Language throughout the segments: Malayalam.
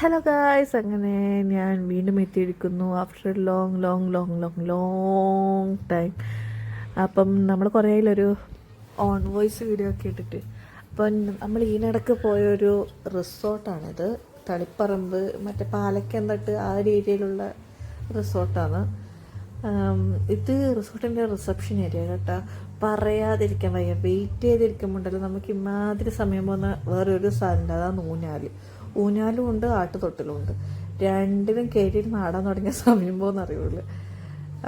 ഹലോ ഗായ്സ് അങ്ങനെ ഞാൻ വീണ്ടും എത്തിയിരിക്കുന്നു after long long long long long time അപ്പം നമ്മൾ കുറേയിലൊരു ഓൺ വോയിസ് വീഡിയോ ഒക്കെ ഇട്ടിട്ട്. അപ്പം നമ്മൾ ഈയിടക്ക് പോയൊരു റിസോർട്ടാണിത് തളിപ്പറമ്പ് മറ്റേ പാലക്കന്തട്ട് ആ ഒരു ഏരിയയിലുള്ള റിസോർട്ടാണ് ഇത് റിസോർട്ടിന്റെ റിസപ്ഷൻ ഏരിയ കേട്ടോ. പറയാതിരിക്കാൻ വയ്യ. വെയിറ്റ് ചെയ്തിരിക്കുമ്പോണ്ടല്ലോ. നമുക്ക് ഇമാതിരി സമയം പോകുന്ന വേറൊരു സാധനം അതാണ് ഊഞ്ഞാൽ. ഊഞ്ഞാലും ഉണ്ട് ആട്ടുതൊട്ടിലും ഉണ്ട് രണ്ടിനും കയറ്റി നാടാൻ തുടങ്ങിയ സമയം അറിയുള്ളൂ.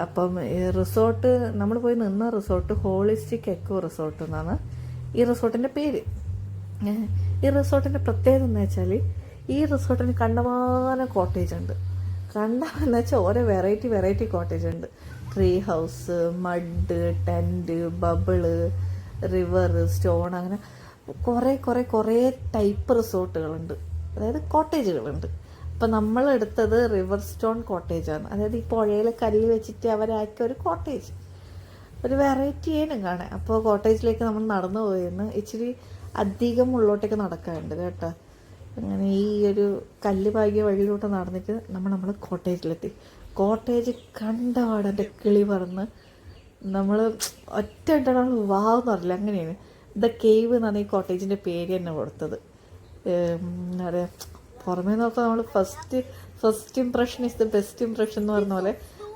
അപ്പം ഈ റിസോർട്ട് നമ്മൾ പോയി നിന്ന റിസോർട്ട് ഹോളിസ്റ്റിക് എക്കോ റിസോർട്ട് എന്നാണ് ഈ റിസോർട്ടിന്റെ പേര്. ഈ റിസോർട്ടിന്റെ പ്രത്യേകത എന്ന് വെച്ചാൽ ഈ റിസോർട്ടിന് കണ്ടമാനം കോട്ടേജ് ഉണ്ട്. കണ്ടെന്ന് വെച്ചാൽ ഓരോ വെറൈറ്റി വെറൈറ്റി കോട്ടേജ് ഉണ്ട്. Tree house mud tent bubble river stone അങ്ങനെ കുറേ കുറേ കുറേ ടൈപ്പ് റിസോർട്ടുകളുണ്ട്. അതായത് കോട്ടേജുകളുണ്ട്. അപ്പം നമ്മൾ എടുത്തത് റിവർ സ്റ്റോൺ കോട്ടേജാണ്. അതായത് ഈ പുഴയിൽ കല്ല് വെച്ചിട്ട് അവരാക്കിയ ഒരു കോട്ടേജ്. ഒരു വെറൈറ്റി ഏനും കാണാൻ. അപ്പോൾ കോട്ടേജിലേക്ക് നമ്മൾ നടന്നു പോയിരുന്നു. ഇച്ചിരി അധികം ഉള്ളോട്ടേക്ക് നടക്കാറുണ്ട് കേട്ടോ. അങ്ങനെ ഈ ഒരു കല്ല് പാകിയ വഴിയിലോട്ട് നടന്നിട്ട് നമ്മൾ നമ്മൾ കോട്ടേജിലെത്തി. കോട്ടേജ് കണ്ട എന്റെ കിളി പറന്ന് നമ്മൾ ഒറ്റ നമ്മൾ വാവെന്ന് പറഞ്ഞില്ല. അങ്ങനെയാണ്. ദ കേവ് എന്നാണ് ഈ കോട്ടേജിന്റെ പേര് തന്നെ കൊടുത്തത്. എന്താ പറയുക പുറമേ നോക്കാൻ നമ്മൾ first first impression is the best impression എന്ന് പറഞ്ഞ പോലെ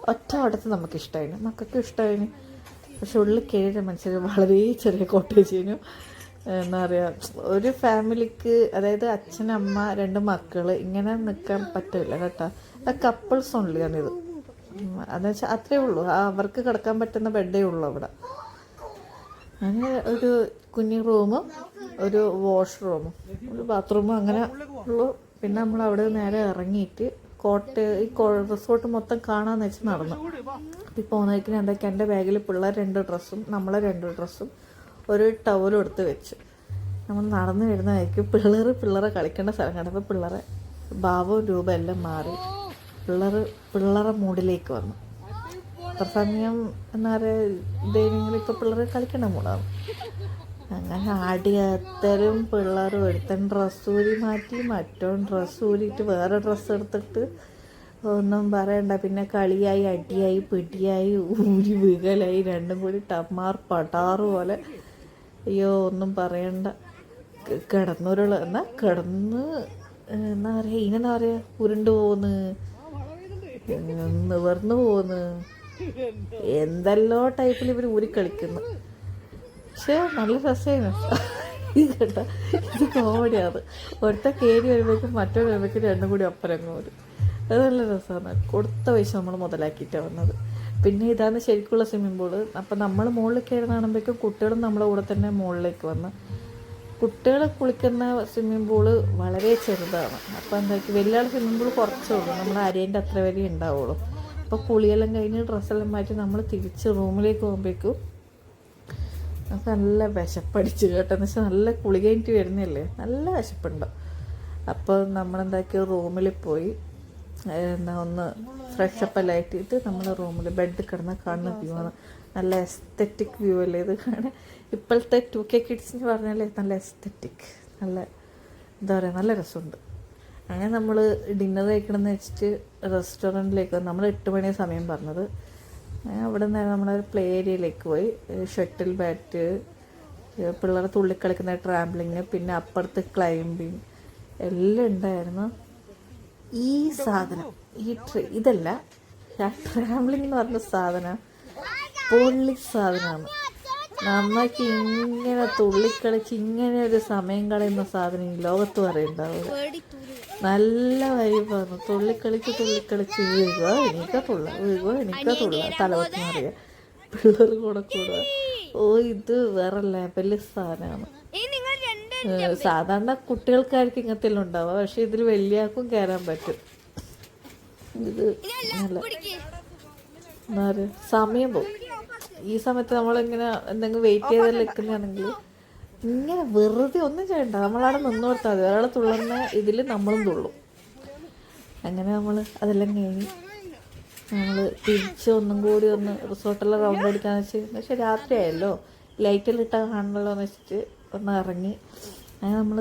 ഒറ്റ അവിടത്ത് നമുക്ക് ഇഷ്ടമായിരുന്നു മക്കൾക്ക് ഇഷ്ടമായിരുന്നു പക്ഷെ ഉള്ളിൽ കയറിയ മനുഷ്യർ വളരെ ചെറിയ കോട്ടേജിനും എന്താ പറയുക ഒരു ഫാമിലിക്ക് അതായത് അച്ഛൻ അമ്മ രണ്ട് മക്കൾ ഇങ്ങനെ നിൽക്കാൻ പറ്റില്ല കേട്ടോ. അത് കപ്പിൾസ് ഉള്ളിയാണിത് അതെന്ന് വെച്ചാൽ അത്രേ ഉള്ളൂ. അവർക്ക് കിടക്കാൻ പറ്റുന്ന ബെഡേ ഉള്ളൂ അവിടെ. അങ്ങനെ ഒരു കുഞ്ഞു റൂമും ഒരു വാഷ് റൂമും ഒരു ബാത്റൂമും അങ്ങനെ ഉള്ളു. പിന്നെ നമ്മൾ അവിടെ നേരെ ഇറങ്ങിയിട്ട് കോട്ട ഈ റിസോർട്ട് മൊത്തം കാണാന്ന് വെച്ച് നടന്നു. അപ്പോൾ പോകുന്നതിന് എന്തൊക്കെ എന്റെ ബാഗിൽ പിള്ളേർ രണ്ട് ഡ്രസ്സും നമ്മളെ രണ്ട് ഡ്രസ്സും ഒരു ടവലും എടുത്ത് വെച്ചു. നമ്മൾ നടന്നു വരുന്നതായിരിക്കും പിള്ളേർ പിള്ളേരെ കളിക്കേണ്ട സ്ഥലം കണ്ടപ്പോൾ പിള്ളേരെ ഭാവവും രൂപം എല്ലാം മാറി. പിള്ളേർ പിള്ളേരെ മൂഡിലേക്ക് വന്നു. അത്ര സമയം എന്താ പറയുക ദൈവങ്ങൾ ഇപ്പോൾ പിള്ളേർ കളിക്കണം കൂടാ അങ്ങനെ ആടിയത്തരും പിള്ളേർ ഒരുത്തൻ ഡ്രസ്സ് ഊരി മാറ്റി മറ്റോൻ ഡ്രസ്സ് ഊരിയിട്ട് വേറെ ഡ്രസ്സ് എടുത്തിട്ട് ഒന്നും പറയണ്ട. പിന്നെ കളിയായി അടിയായി പിടിയായി ഊരി വീകലായി രണ്ടും കൂടി ടമാർ പടാറ് പോലെ. അയ്യോ ഒന്നും പറയണ്ട. കിടന്നൊരുള്ള കിടന്നൊരുള എന്നാ കിടന്ന് എന്നാ പറയുക ഇനെന്താ പറയുക ഉരുണ്ടു പോന്ന്. നിവർന്നു പോന്ന്. എന്തെല്ലോ ടൈപ്പിൽ ഇവർ ഊരി കളിക്കുന്നു. പക്ഷെ നല്ല രസമായിരുന്നു കേട്ടോ ഇത് കോമഡിയാണ് ഒരുത്ത കയറി വരുമ്പോഴേക്കും മറ്റൊരു വരുമ്പോഴേക്കും രണ്ടും കൂടി ഒപ്പരങ്ങ് വരും അത് നല്ല രസമാണ് കൊടുത്ത പൈസ നമ്മൾ മുതലാക്കിയിട്ടാണ് വന്നത്. പിന്നെ ഇതാണ് ശരിക്കുള്ള സ്വിമ്മിംഗ് പൂൾ അപ്പം നമ്മൾ മുകളിൽ കയറി കാണുമ്പോഴേക്കും കുട്ടികളും നമ്മുടെ കൂടെ തന്നെ മുകളിലേക്ക് വന്ന് കുട്ടികൾ കുളിക്കുന്ന സ്വിമ്മിംഗ് പൂൾ വളരെ ചെറുതാണ്. അപ്പോൾ എന്താ വലിയ ആൾ സ്വിമ്മിംഗ് പൂൾ കുറച്ചേ ഉള്ളൂ. നമ്മൾ അരേന്റെ അത്ര വരെ ഉണ്ടാവുള്ളൂ. അപ്പോൾ കുളിയെല്ലാം കഴിഞ്ഞ് ഡ്രസ്സെല്ലാം മാറ്റി നമ്മൾ തിരിച്ച് റൂമിലേക്ക് പോകുമ്പോഴേക്കും നമുക്ക് നല്ല വിശപ്പടിച്ച് കേട്ടോ. എന്ന് വെച്ചാൽ നല്ല കുളി കഴിഞ്ഞിട്ട് വരുന്നില്ലേ? നല്ല വിശപ്പുണ്ട്. അപ്പോൾ നമ്മളെന്താക്കി? റൂമിൽ പോയി എന്നാ ഒന്ന് ഫ്രഷപ്പ് എല്ലാം ആയിട്ടിട്ട് നമ്മൾ റൂമിൽ ബെഡ് കിടന്ന് കാണുന്ന വ്യൂ ആണ്. നല്ല എസ്തറ്റിക് വ്യൂ അല്ലേ ഇത് കാണാൻ? ഇപ്പോഴത്തെ ടു കെ എന്ന് പറഞ്ഞാലേ നല്ല എസ്തറ്റിക് നല്ല എന്താ പറയുക നല്ല രസമുണ്ട്. അങ്ങനെ നമ്മൾ ഡിന്നർ കഴിക്കണമെന്ന് വെച്ചിട്ട് റെസ്റ്റോറന്റിലേക്ക് നമ്മൾ എട്ട് മണി സമയം പറഞ്ഞത്. അവിടെ നിന്ന് നമ്മൾ പ്ലേ ഏരിയയിലേക്ക് പോയി. ഷട്ടിൽ ബാറ്റ് പിള്ളേരെ തുള്ളിക്കളിക്കുന്ന ട്രാവലിങ് പിന്നെ അപ്പുറത്ത് ക്ലൈമ്പിങ് എല്ലാം ഉണ്ടായിരുന്നു. ഈ സാധനം ഈ ഇതല്ല ട്രാവലിംഗ് എന്ന് പറഞ്ഞ സാധനം പൊള്ളി സാധനമാണ്. നമ്മൾക്ക് ഇങ്ങനെ തുള്ളിക്കളിച്ച് ഇങ്ങനെ ഒരു സമയം കളയുന്ന സാധനം ഈ ലോകത്ത് പറയുണ്ടാവില്ല നല്ല വൈബാണ് തുള്ളിക്കളിച്ച് തുള്ളിക്കളിച്ച് വീഴുക എനിക്ക് തുള്ള വീഴുക എനിക്ക് തുള്ള. തലവത്ത് മാറിയ പിള്ളേർ കൂടെ കൂടുക ഓ ഇത് വേറെ ലെവൽ സാധനമാണ്. സാധാരണ കുട്ടികൾക്കായിരിക്കും ഇങ്ങനത്തെ ഉണ്ടാവുക. പക്ഷെ ഇതിൽ വലിയാൾക്കും കയറാൻ പറ്റും. ഇത് നല്ല സമയം പോകും ഈ സമയത്ത് നമ്മളിങ്ങനെ എന്തെങ്കിലും വെയിറ്റ് ചെയ്ത് നിൽക്കുന്നതാണെങ്കിൽ ഇങ്ങനെ വെറുതെ ഒന്നും ചെയ്യണ്ട. നമ്മളവിടെ നിന്ന് കൊടുത്താൽ മതി. ഒരാൾ തുള്ളുന്ന ഇതിൽ നമ്മളും തുള്ളും. അങ്ങനെ നമ്മൾ അതെല്ലാം കഴിഞ്ഞ് നമ്മൾ തിരിച്ച് ഒന്നും കൂടി ഒന്ന് റിസോർട്ടെല്ലാം റൗണ്ട് അടിക്കാന്ന് വെച്ച് പക്ഷെ രാത്രിയായല്ലോ. ലൈറ്റെല്ലാം ഇട്ടാൽ കാണണല്ലോ എന്ന് വെച്ചിട്ട് ഒന്ന് ഇറങ്ങി. അങ്ങനെ നമ്മൾ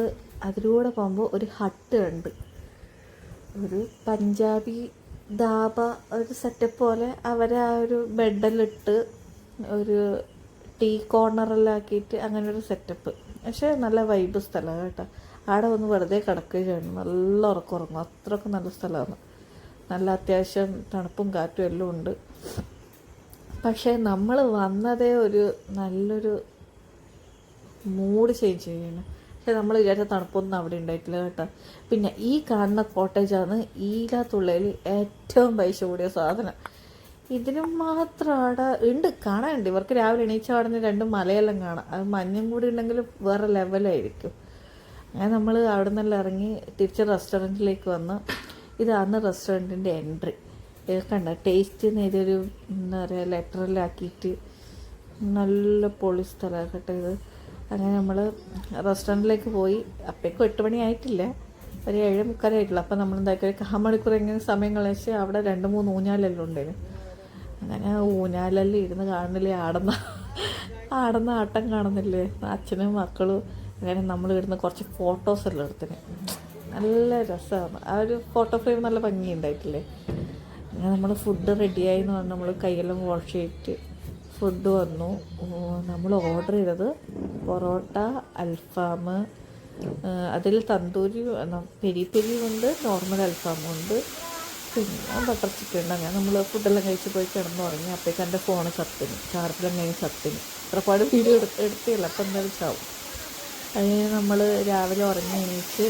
അതിലൂടെ പോകുമ്പോൾ ഒരു ഹട്ട് ഉണ്ട് ഒരു പഞ്ചാബി ധാബ ഒരു സെറ്റപ്പ് പോലെ അവരെ ആ ഒരു ബെഡെല്ലിട്ട് ഒരു ടീ കോർണറിലാക്കിയിട്ട് അങ്ങനെ ഒരു സെറ്റപ്പ്. പക്ഷേ നല്ല വൈബ് സ്ഥലമാണ് കേട്ടോ. ആടെ വന്ന് വെറുതെ കിടക്കുകയും ചെയ്യണം. നല്ല ഉറക്കം ഉറങ്ങും അത്രയ്ക്ക് നല്ല സ്ഥലമാണ്. നല്ല അത്യാവശ്യം തണുപ്പും കാറ്റും എല്ലാം ഉണ്ട്. പക്ഷേ നമ്മൾ വന്നതേ ഒരു നല്ലൊരു മൂഡ് ചേഞ്ച് ചെയ്യണം. പക്ഷേ നമ്മൾ വിചാരിച്ച തണുപ്പൊന്നും അവിടെ ഉണ്ടായിട്ടില്ല കേട്ടോ. പിന്നെ ഈ കാണുന്ന കോട്ടേജാണ് ഈലാത്തുള്ളയിൽ ഏറ്റവും പൈസ കൂടിയ സാധനം. ഇതിനും മാത്രം അവിടെ ഉണ്ട് കാണാനുണ്ട്. ഇവർക്ക് രാവിലെ എണീച്ച പാടുന്ന രണ്ട് മലയെല്ലാം കാണാം. അത് മഞ്ഞും കൂടി ഉണ്ടെങ്കിൽ വേറെ ലെവലായിരിക്കും അങ്ങനെ നമ്മൾ അവിടെ നിന്നെല്ലാം ഇറങ്ങി തിരിച്ച് റെസ്റ്റോറന്റിലേക്ക് വന്ന് ഇതാണ് റെസ്റ്റോറന്റിന്റെ എൻട്രി കണ്ട? ടേസ്റ്റ് എന്ന് ഇതൊരു എന്താ പറയുക ലെറ്ററിലാക്കിയിട്ട് നല്ല പൊളി സ്ഥലമാണ് കേട്ടോ ഇത്. അങ്ങനെ നമ്മൾ റെസ്റ്റോറന്റിലേക്ക് പോയി. അപ്പോഴേക്കും എട്ട് മണി ആയിട്ടില്ല. ഒരു ഏഴ് മുക്കാലായിട്ടുള്ളൂ അപ്പം നമ്മൾ എന്താക്കി ഒരു കാ മണിക്കൂർ എങ്ങനെ സമയം അവിടെ രണ്ട് മൂന്ന് ഊഞ്ഞാലെല്ലാം ഉണ്ടായിരുന്നു അങ്ങനെ ഊഞ്ഞാലെല്ലാം ഇരുന്ന് കാണുന്നില്ലേ? ആടുന്ന ആടുന്ന ആട്ടം കാണുന്നില്ലേ? അച്ഛനും മക്കളും അങ്ങനെ നമ്മൾ ഇടുന്ന കുറച്ച് ഫോട്ടോസ് എല്ലാം എടുത്തിന്. നല്ല രസമാണ്. ആ ഒരു ഫോട്ടോ ഫ്രെയിം നല്ല ഭംഗിയുണ്ടായിട്ടില്ലേ അങ്ങനെ നമ്മൾ ഫുഡ് റെഡിയായി എന്ന് പറഞ്ഞ് നമ്മൾ കൈയെല്ലാം വാഷ് ചെയ്തിട്ട് ഫുഡ് വന്നു. നമ്മൾ ഓർഡർ ചെയ്തത് പൊറോട്ട അൽഫാം അതിൽ തന്തൂരി പെരി പെരി ഉണ്ട് നോർമൽ അൽഫാമും ഉണ്ട്. പിന്നെ ബട്ടർ ചിക്കൻ നമ്മൾ ഫുഡെല്ലാം കഴിച്ച് പോയി കിടന്നുറങ്ങി അപ്പോഴേക്കും എന്റെ ഫോണ് ചത്തിന് ചാർജെല്ലാം കഴിഞ്ഞ് ചത്തിന്. വീഡിയോ എടുത്ത് എടുത്തില്ല. അപ്പം എന്തായാലും ചാവും. അതിന് നമ്മൾ രാവിലെ ഉറങ്ങി എണീച്ച്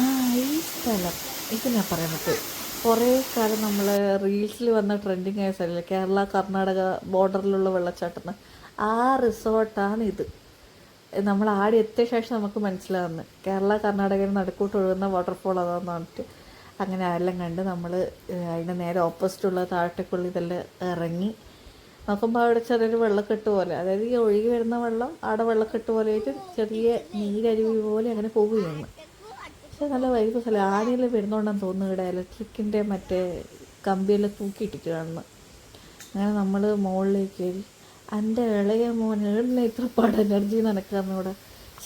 ആ ഈ സ്ഥലം. ഇത് ഞാൻ പറയാൻ പറ്റും. കുറേ കാലം നമ്മൾ റീൽസിൽ വന്ന ട്രെൻഡിങ് ആയ സ്ഥലമില്ല കേരള കർണാടക ബോർഡറിലുള്ള വെള്ളച്ചാട്ടം. ആ റിസോർട്ടാണ് ഇത് നമ്മൾ ആടെ എത്തിയ ശേഷം നമുക്ക് മനസ്സിലാകുന്നു കേരള കർണാടകയിൽ നടുക്കൂട്ട് ഒഴുകുന്ന വാട്ടർഫോൾ അതാന്ന് പറഞ്ഞിട്ട്. അങ്ങനെ അതെല്ലാം കണ്ട് നമ്മൾ അതിന്റെ നേരെ ഓപ്പോസിറ്റുള്ള താഴത്തേക്കുള്ള ഇതെല്ലാം ഇറങ്ങി. നോക്കുമ്പോൾ അവിടെ ചെറിയൊരു വെള്ളക്കെട്ട് പോലെ. അതായത് ഈ ഒഴുകി വരുന്ന വെള്ളം അവിടെ വെള്ളക്കെട്ട് പോലെ ആയിട്ട് ചെറിയ നീരരുവി പോലെ അങ്ങനെ പോവുകയാണ് പക്ഷെ നല്ല വൈബ് സ്ഥലം. ആരെയെല്ലാം വരുന്നോണ്ടെന്ന് തോന്നുന്നു ഇവിടെ ഇലക്ട്രിക്കിന്റെ മറ്റേ കമ്പിയെല്ലാം തൂക്കിയിട്ടിട്ട് കാണുന്നു അങ്ങനെ നമ്മൾ മുകളിലേക്ക് എന്റെ ഇളയ മോൻ ഇത്ര പാട് എനർജി നടക്കാറിനൂടെ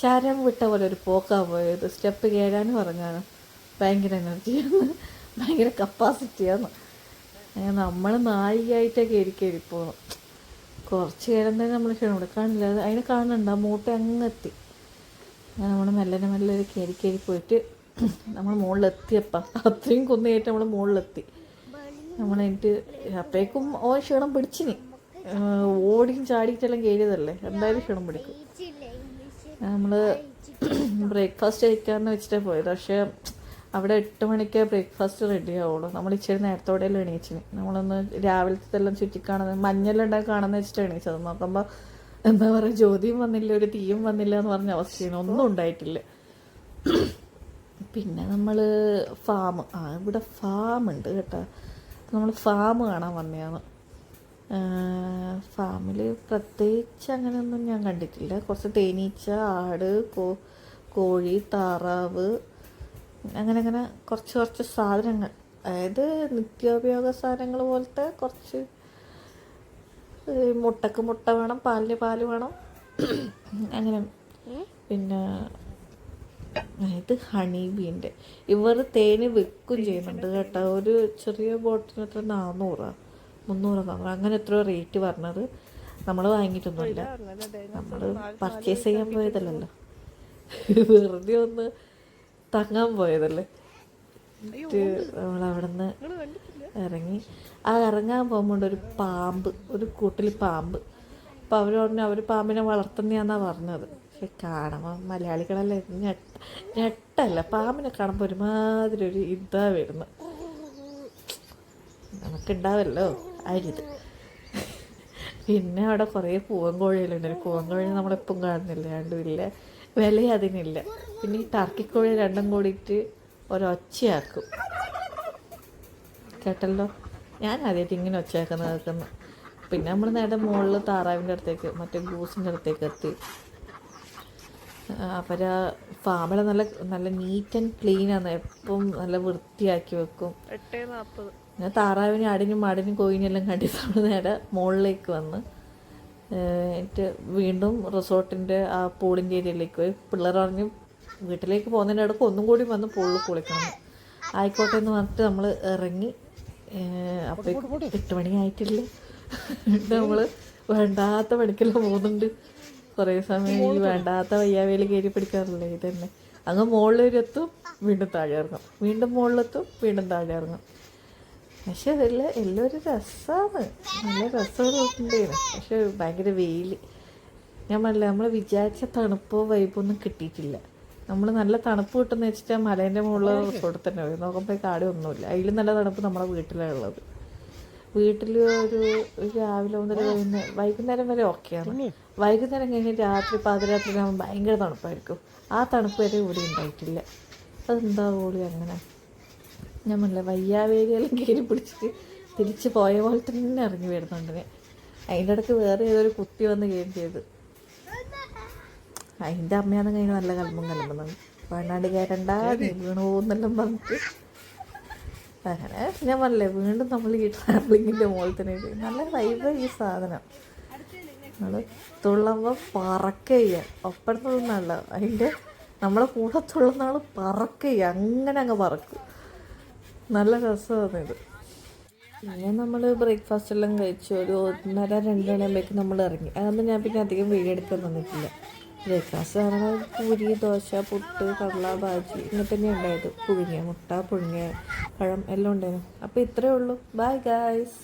ശരം വിട്ട പോലെ ഒരു പോക്കാ പോയത്. സ്റ്റെപ്പ് കയറാനും പറഞ്ഞാണ്. ഭയങ്കര എനർജിയാണ് ഭയങ്കര കപ്പാസിറ്റിയാണ് നമ്മൾ നായികയായിട്ടൊക്കെ ഇരിക്കും ഇപ്പോൾ കുറച്ച് നേരം തന്നെ നമ്മൾ ക്ഷണം. കാണില്ല. അത് അതിനെ കാണുന്നുണ്ട് ആ മൂട്ട അങ്ങെത്തി. നമ്മൾ മെല്ലനെ മെല്ലെ കയറി കയറി പോയിട്ട് നമ്മൾ മുകളിലെത്തിയപ്പം അത്രയും കുന്നേറ്റ് നമ്മൾ മുകളിലെത്തി നമ്മൾ എന്നിട്ട് അപ്പോഴേക്കും ഓ ക്ഷീണം പിടിച്ചിനി. ഓടിയും ചാടിയിട്ടെല്ലാം കയറിയതല്ലേ എന്തായാലും ക്ഷണം പിടിക്കും. നമ്മൾ ബ്രേക്ക്ഫാസ്റ്റ് കഴിക്കാമെന്ന് വെച്ചിട്ടേ പോയത്. പക്ഷേ അവിടെ എട്ട് മണിക്ക് ബ്രേക്ക്ഫാസ്റ്റ് റെഡി ആവുള്ളൂ. നമ്മൾ ഇച്ചിരി നേരത്തോടെയല്ലോ എണീച്ചിന്. നമ്മളൊന്ന് രാവിലത്തെ എല്ലാം ചുറ്റിക്കാണുന്നത് മഞ്ഞെല്ലാം ഉണ്ടായി കാണുന്ന വെച്ചിട്ട് എണീച്ചത്. നോക്കുമ്പോൾ എന്താ പറയുക ജ്യോതിയും വന്നില്ല ഒരു തീയും വന്നില്ല എന്ന് പറഞ്ഞ അവസ്ഥയാണ്. ഒന്നും ഉണ്ടായിട്ടില്ല. പിന്നെ നമ്മൾ ഫാം. ആ ഇവിടെ ഫാം ഉണ്ട് കേട്ടോ. നമ്മൾ ഫാം കാണാൻ വന്നതാണ്. ഫാമിൽ പ്രത്യേകിച്ച് അങ്ങനെയൊന്നും ഞാൻ കണ്ടിട്ടില്ല. കുറച്ച് തേനീച്ച ആട് കോ കോഴി താറാവ് അങ്ങനെ അങ്ങനെ കുറച്ച് കുറച്ച് സാധനങ്ങൾ. അതായത് നിത്യോപയോഗ സാധനങ്ങൾ പോലത്തെ കുറച്ച് മുട്ടക്ക് മുട്ട വേണം പാലിന് പാൽ വേണം. അങ്ങനെ പിന്നെ ഇത് ഹണി ബീന്റെ ഇവർ തേന് വിൽക്കും ചെയ്യുന്നുണ്ട് കേട്ടോ. ഒരു ചെറിയ ബോട്ടിന് എത്ര? നാന്നൂറാ. മുന്നൂറ് അങ്ങനെ എത്രയോ റേറ്റ് പറഞ്ഞത് നമ്മൾ വാങ്ങിയിട്ടൊന്നുമില്ല. നമ്മൾ പർച്ചേസ് ചെയ്യാൻ പോയതല്ലല്ലോ. വെറുതെ ഒന്ന് തങ്ങാൻ പോയതല്ലേ? നമ്മൾ അവിടെ നിന്ന് ഇറങ്ങി. ആ ഇറങ്ങാൻ പോകുമ്പോൾ ഒരു പാമ്പ് ഒരു കൂട്ടിൽ പാമ്പ്. അപ്പം അവർ പറഞ്ഞു അവർ പാമ്പിനെ വളർത്തുന്നതാണെന്നാണ് പറഞ്ഞത്. പക്ഷെ കാണുമ്പോൾ മലയാളികളല്ലേ ഞെട്ട ഞെട്ടല്ല. പാമ്പിനെ കാണുമ്പോൾ ഒരുമാതിരി ഒരു ഇതാ വരുന്നത് നമുക്കുണ്ടാവല്ലോ. അരിത്. പിന്നെ അവിടെ കുറേ പൂവൻകോഴികളുണ്ട് പൂവൻകോഴി നമ്മളെപ്പം കാണുന്നില്ല. രണ്ടും ഇല്ല. വില അതിനില്ല. പിന്നെ ഈ ടർക്കിക്കോഴി രണ്ടും കൂടിയിട്ട് ഒരൊച്ചയാക്കും. കേട്ടല്ലോ? ഞാൻ ആദ്യമായിട്ട് ഇങ്ങനെ ഒച്ചയാക്കുന്നത് കേൾക്കുന്നു. പിന്നെ നമ്മൾ നേരെ മുകളിൽ താറാവിന്റെ അടുത്തേക്ക് മറ്റേ ഗൂസിന്റെ അടുത്തേക്ക് എത്തി. അവർ ഫാമിലെ നല്ല നല്ല നീറ്റ് ആൻഡ് ക്ലീൻ ആണ്. എപ്പം നല്ല വൃത്തിയാക്കി വെക്കും. ഞാൻ താറാവിനും ആടിനും മാടിനും കോയിനും എല്ലാം കണ്ടിട്ട് നമ്മൾ നേരെ മുകളിലേക്ക് വന്ന് എന്നിട്ട് വീണ്ടും റിസോർട്ടിന്റെ ആ പൂളിന്റെ ഏരിയയിലേക്ക് പോയി. പിള്ളേർ പറഞ്ഞു വീട്ടിലേക്ക് പോകുന്നതിന്റെ ഇടയ്ക്ക് ഒന്നും കൂടി വന്ന് പൂളിൽ കുളിക്കണം. ആയിക്കോട്ടെ എന്ന് പറഞ്ഞിട്ട് നമ്മൾ ഇറങ്ങി അപ്പോൾ എട്ട് മണി ആയിട്ടില്ല. നമ്മൾ വേണ്ടാത്ത പണിക്കെല്ലാം പോകുന്നുണ്ട്. കുറേ സമയം ഈ വേണ്ടാത്ത വയ്യാവേലി കയറി പിടിക്കാറില്ലേ ഇത് തന്നെ. അങ്ങ് മുകളിലൊരെത്തും വീണ്ടും താഴെ ഇറങ്ങും. വീണ്ടും മുകളിലെത്തും വീണ്ടും താഴെ ഇറങ്ങും. പക്ഷെ അതെല്ലാം എല്ലാം ഒരു രസമാണ് നല്ല രസമുണ്ടായിരുന്നു പക്ഷെ ഭയങ്കര വെയിൽ ഞാൻ പറഞ്ഞില്ല നമ്മൾ വിചാരിച്ച തണുപ്പോ വൈബൊന്നും കിട്ടിയിട്ടില്ല. നമ്മൾ നല്ല തണുപ്പ് കിട്ടുന്ന വെച്ചിട്ട് മലേന്റെ മുകളിൽ കൊടുത്തന്നെ നോക്കുമ്പോൾ കാടി ഒന്നുമില്ല. അതിലും നല്ല തണുപ്പ് നമ്മുടെ വീട്ടിലാണ് ഉള്ളത്. വീട്ടിൽ ഒരു രാവിലെ മുതൽ വൈകുന്നേരം വൈകുന്നേരം വരെ ഓക്കെയാണ്. വൈകുന്നേരം കഴിഞ്ഞ് രാത്രി പാതിരാത്രി ആകുമ്പോൾ ഭയങ്കര തണുപ്പായിരിക്കും. ആ തണുപ്പ് വരെ ഇവിടെ ഉണ്ടായിട്ടില്ല. അതെന്താ ഓളി അങ്ങനെ? ഞാൻ പറഞ്ഞില്ല വയ്യാവേലിയെല്ലാം കയറി പിടിച്ചിട്ട് തിരിച്ച് പോയ പോലെ തന്നെ ഇറങ്ങി വരുന്നുണ്ട് ഞാൻ. അതിന്റെ ഇടയ്ക്ക് വേറെ ഏതൊരു കുത്തി വന്ന് കയറി ചെയ്ത്. അതിന്റെ അമ്മയാണെന്ന് കഴിഞ്ഞാൽ നല്ല കലമ്പും കലമ്പുന്നുണ്ട്. വേണ്ടാണ്ട് കയറണ്ട വീണു പോകുന്നെല്ലാം പറഞ്ഞിട്ട്. അങ്ങനെ ഞാൻ പറഞ്ഞില്ലേ വീണ്ടും നമ്മൾ ഈ ട്രാവലിങ്ങിന്റെ മുകളിൽ തന്നെ നല്ല വൈബ് ഈ സാധനം. നമ്മൾ തുള്ളുമ്പോൾ പറക്കുക ഒപ്പം തുള്ളുന്നല്ല അതിന്റെ നമ്മളെ കൂടെ തുള്ളുന്ന ആൾ പറക്കുക അങ്ങനെ അങ്ങ് പറക്കും. നല്ല രസമാണ് ഇത്. പിന്നെ നമ്മൾ ബ്രേക്ക്ഫാസ്റ്റ് എല്ലാം കഴിച്ചു ഒരു ഒന്നര രണ്ട് മണിയാകുമ്പോഴേക്കും നമ്മൾ ഇറങ്ങി. അതൊന്നും ഞാൻ പിന്നെ അധികം വീഡിയോ എടുക്കാൻ തന്നിട്ടില്ല ബ്രേക്ക്ഫാസ്റ്റ് പറഞ്ഞാൽ പൂരി ദോശ പുട്ട് കടല ബാജി ഇങ്ങനെ തന്നെ ഉണ്ടായത്. പുഴുങ്ങിയ മുട്ട പുഴുങ്ങിയ പഴം എല്ലാം ഉണ്ടായിരുന്നു. അപ്പോൾ ഇത്രയേ ഉള്ളൂ. Bye guys